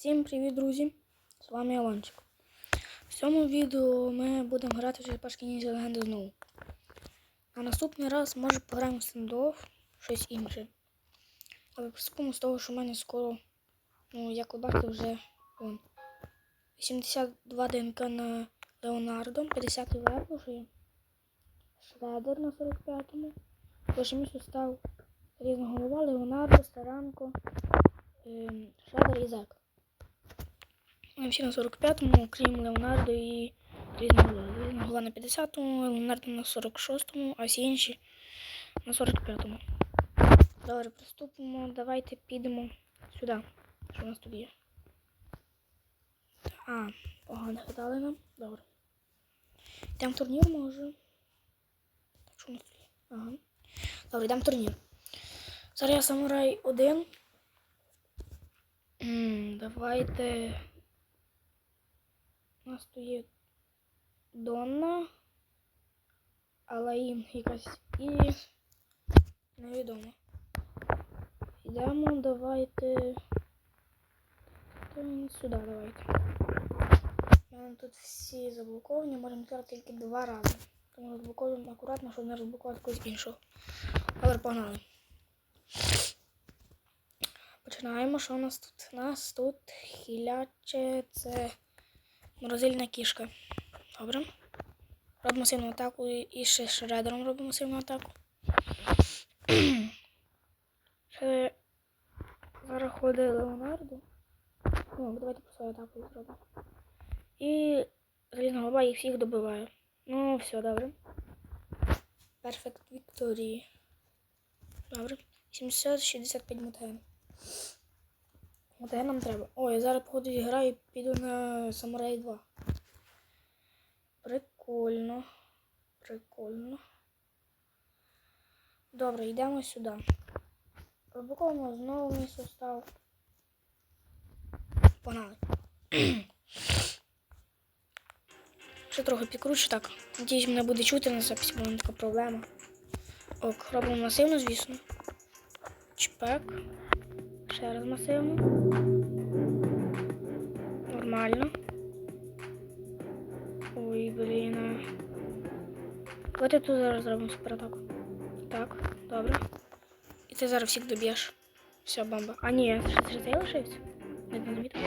Всім привіт, друзі! З вами Алончик. В цьому відео ми будемо грати в черепашки ніндзя легенди знову. А наступний раз може пограємо в стендов, щось інше. Але приступимо з того, що в мене скоро, ну, як ви бачите, вже вон, 82 ДНК на Леонардо, 50 левел вже є. Шредер на 45-му. Перше місце став різна голова, Леонардо, Старанко, ем, Шредер і Зек. Вони всі на 45-му, крім Леонардо і Різного Різного на 50-му, Леонардо на 46-му, а всі інші на 45-му. Добре, приступимо. Давайте підемо сюди. Що у нас тут є? А, погано гадали нам. Добре. Йдемо в турнір може. Що у нас тут є? Ага. Добре, йдемо в турнір. Зараз я самурай 1. М, Давайте. У нас тут є Донна, Алаїм якась і невідомо. Йдемо, давайте. Сюди давайте. У мене тут всі заблоковані, можемо відкрити тільки два рази. Тому розблоковуємо акуратно, щоб не розблокувати когось іншого. Добре, погнали. Починаємо. Що у нас тут? У нас тут хіляче це морозильна кішка. Добре. Робимо сильну атаку і- ще шредером робимо сильну атаку. Ще зараз ходить Леонардо. Ну, давайте по свою атаку зробимо. І залізна голова їх всіх добиває. Ну, все, добре. Перфект Victory. Добре. 765 мутген. Мутген нам треба. Ой, я зараз походу граю і піду на Самурай 2. Прикольно. Прикольно. Добре, йдемо сюди. Розблоковуємо знову мій состав. Погнали. Ще трохи підкручу так. Надіюсь, мене буде чути на записі, бо така проблема. Ок, робимо масивно, звісно. Чпек. Ще раз масивно. Нормально. Ой, блін. а. Давайте тут зараз зробимо суператаку. Так, добре. І ти зараз всіх доб'єш. Все, бомба. А ні, ще ще цей лишився. Не не замітив.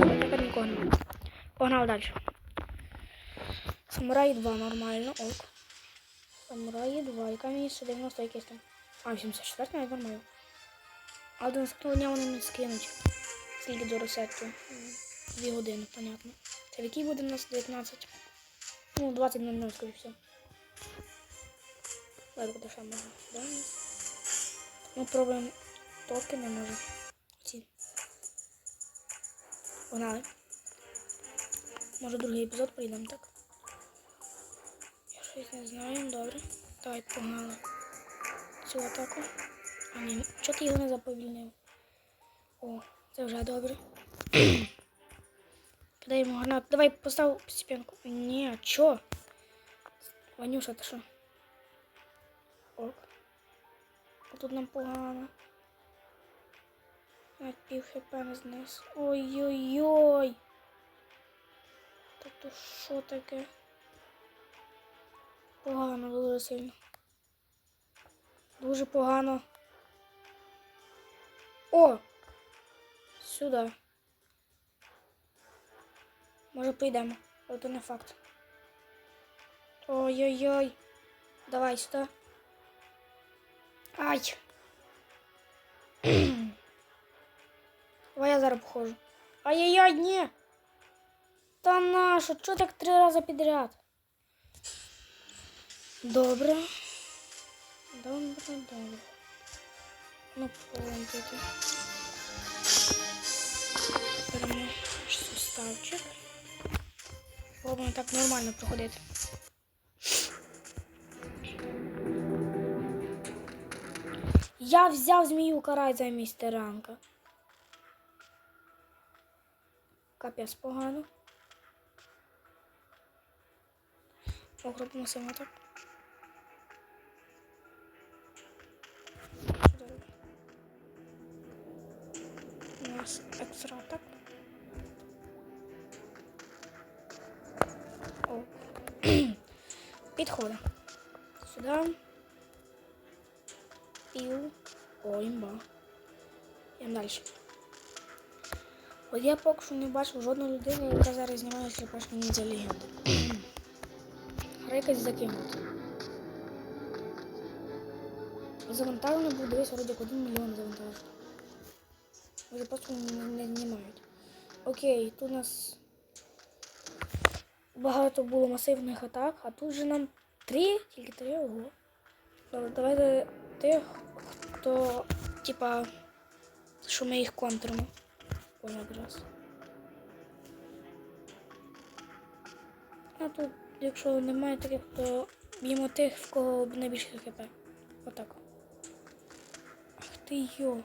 Добре, тепер нікого немає. Погнали далі. Самурай 2 нормально, ок. Самурай 2, яка мені 190 якийсь там. А, 84 навіть нормально. А до наступного вони не скинуть. Скільки до? М, Дві години, понятно. Це в який буде у нас 19? Ну, 20 на 0, скоріше все. Буде ще можна. Да? Ми пробуємо токени, може. Ці. Погнали. Може другий епізод прийдемо, так? Я щось не знаю, добре. Давай погнали. Цю атаку. А ні, чого ти його не заповільнив? О, це вже добре. Кидай йому гранат. Давай постав степенку. Ні, чо? Ванюша, ти що? Ок. А тут нам погано. Навіть пів хп не знес. Ой-ой-ой. Та то що таке? Погано дуже сильно. Дуже погано. О! Сюди. Може прийдемо, але не факт. Ой-ой-ой. Давай сюди. Ай! Давай я зараз походжу. Ай-яй-яй, ні! Та нащо? Чого так три рази підряд? Добре. Добре, добре. Ну, помпити. Беремо суставчик. Пробуємо так нормально проходити. Я взяв змію карай замість тиранка. Капець погано. Ох, робимо саме так. сразу так. О. Підходимо. Сюди. Пів. О, імба. Йдемо далі. От я поки що не бачив жодної людини, яка зараз знімає сліпашки ніндзя легенди. Гра закинуть. закинута. Завантажено буде десь вроді 1 мільйон завантажено. Може просто не знімають. Окей, тут у нас багато було масивних атак, а тут же нам три, тільки три, ого. Добре, давайте тих, хто, типа, що ми їх контримо. Ой, якраз. А тут, якщо немає таких, то б'ємо тих, в кого найбільше хп. Отак. Ах ти йо.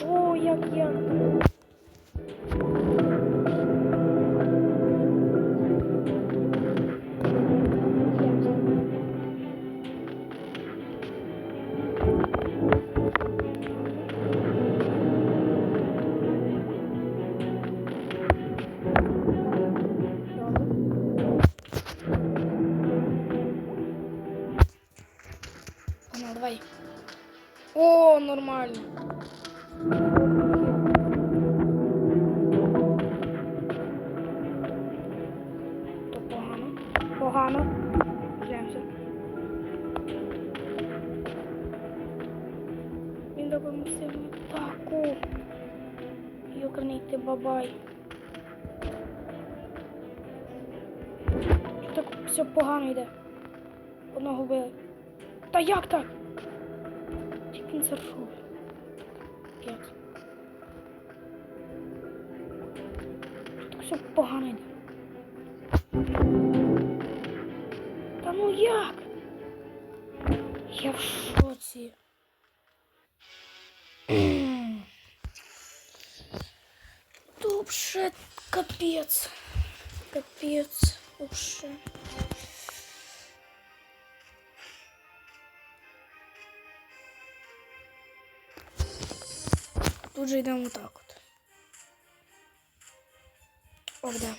Що, як, як? Що так все погано йде? Одного вбили. Та як так? Він це робить? П'ять. Так все погано йде. Та ну як? Я в шоці. Вообще капець. Капець вообще. Тут же йдемо так от. Ох, да.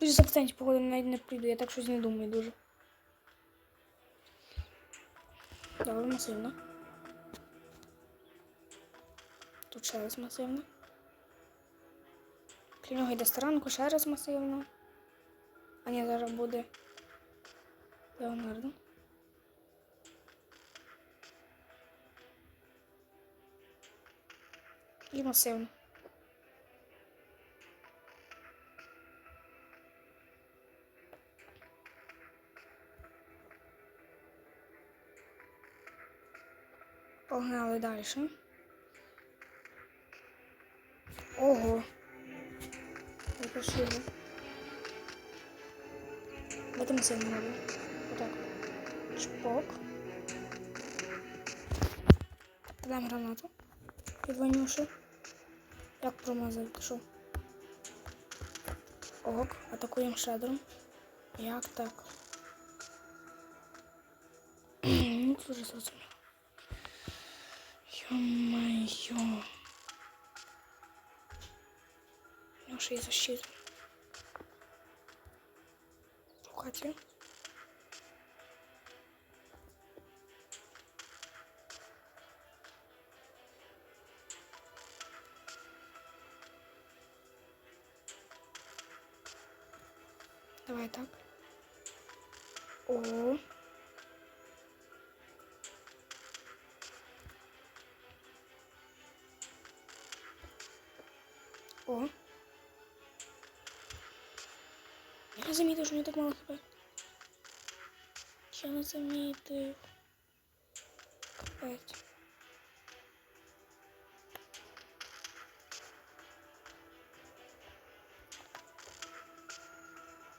Дуже з акцентів, походу, навіть не прийду, я так щось не думаю дуже. Добре, масивно. Тут ще раз масивно. Клінога йде сторонку, ще раз масивно. А ні, зараз буде Леонардо. І масивно. Погнали далі. Ого. Яка шила. Давайте ми сильно робимо. Отак. Чпок. Кидаємо гранату. Підванюши. Як промазати? Що? Ок, атакуємо шедром. Як так? Ну, це вже зрозуміло. Ё-моё. Ну, ще й защиту. Рухати. Давай так. О. О. замітив, що мені так мало хп. Я не замітив. Капець.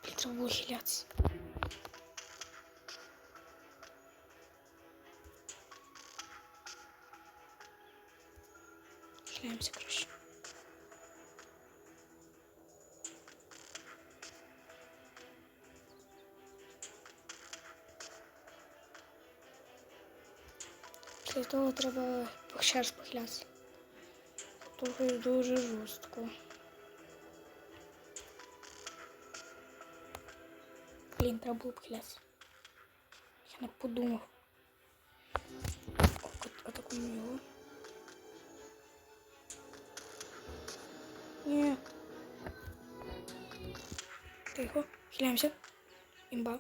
Блін, треба було хилятися. Після того треба ще ж похилятися. Дуже дуже жорстко. Блін, треба було похилятися. Я не подумав. От- Атакуємо його. Ні. Тихо. Хиляємося. Імба.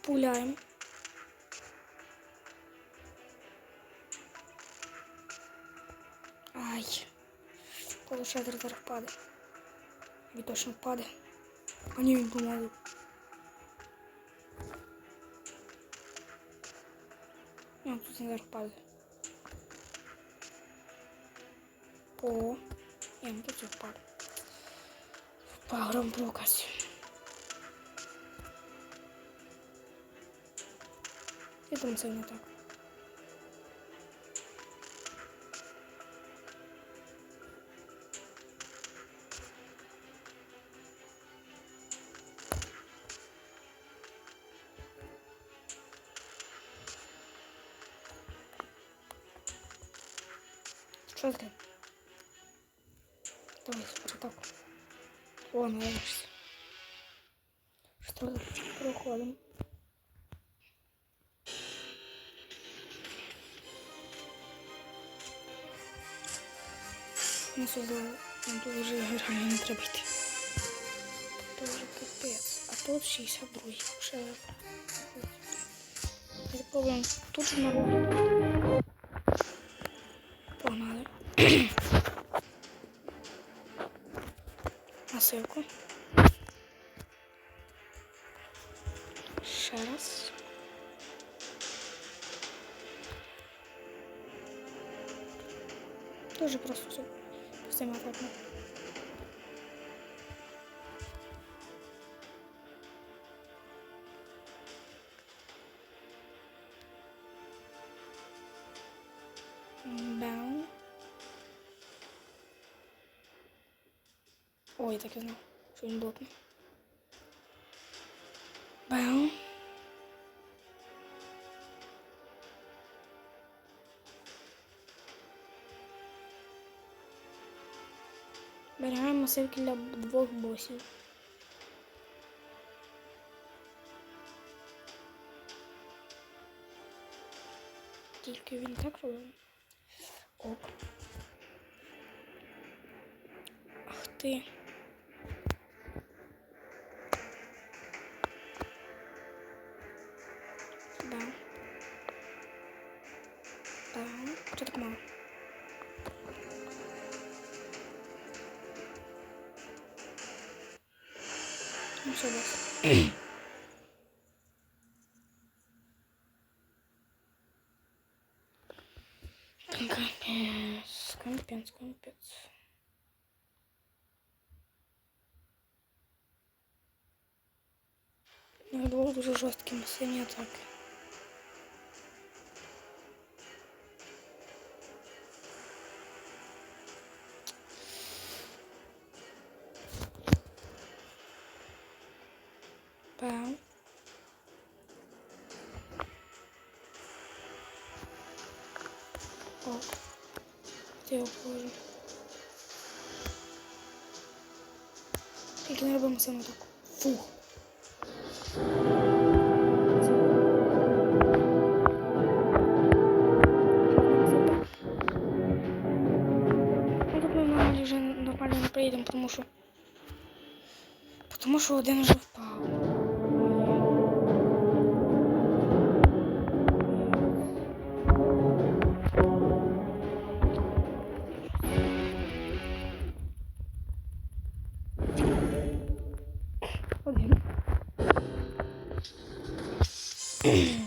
Пуляємо. Ай. Полушатор зараз впаде. Він точно впаде. А ні, він помалу. Ні, тут не зараз впаде. О. Ні, ну тут впаде. Впав громблокась. І там це не так. О, нарешті. Що тут? Проходимо. Не создали. Нам тут вже реально не треба йти. Тут вже капець. А тут 62 Ще Попробуємо тут же на Ой, так і знав, що він блокне. Бау. Берегаємо масивки для двох босів. Тільки він так робив. Ок. Ах ти. Капец, капец, капец. Ну, двох дуже жорсткі масивні атаки. Бам. О, його положив. Тільки не робимо саме так. Фух. Ну, тут ми вже нормально не приїдемо, тому що. Тому що один вже Это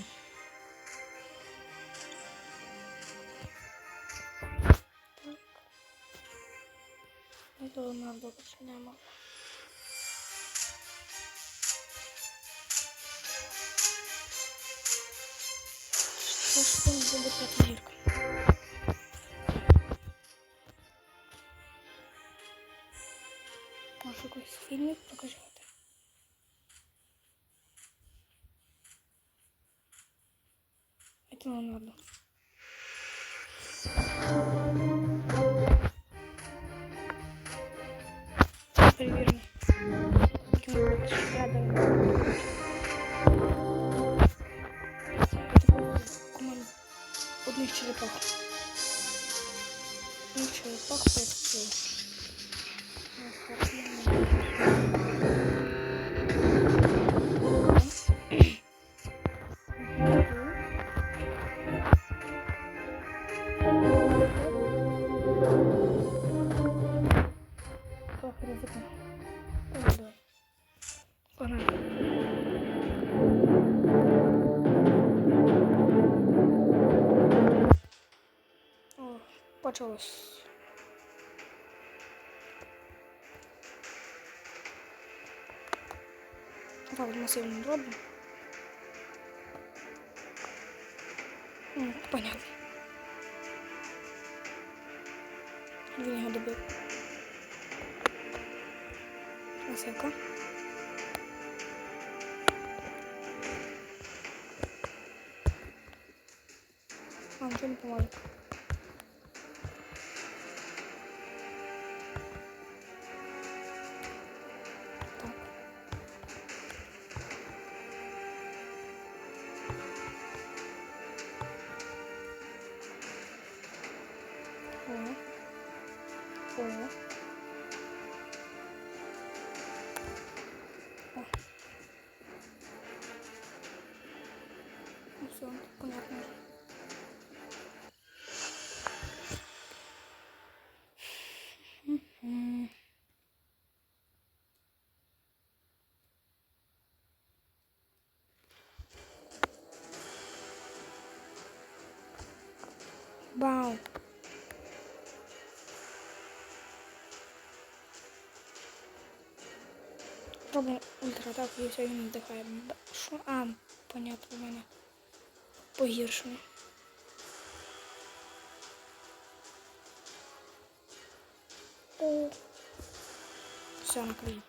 надо почнемо. Що ж там буде п'ята гірка? Може якийсь фільмик покажете? Робить рядом. Команд одних черепах. Одних черепах працює. Почалось. Так, масивно зробимо. Ну, понятно. Він його добив. Масивка. А, нічого не поможе. О. О. Ну все, понятно уже. Робимо ультратаку і все він вдихає. Що? А, понятно, в мене погіршено. Все, накрив.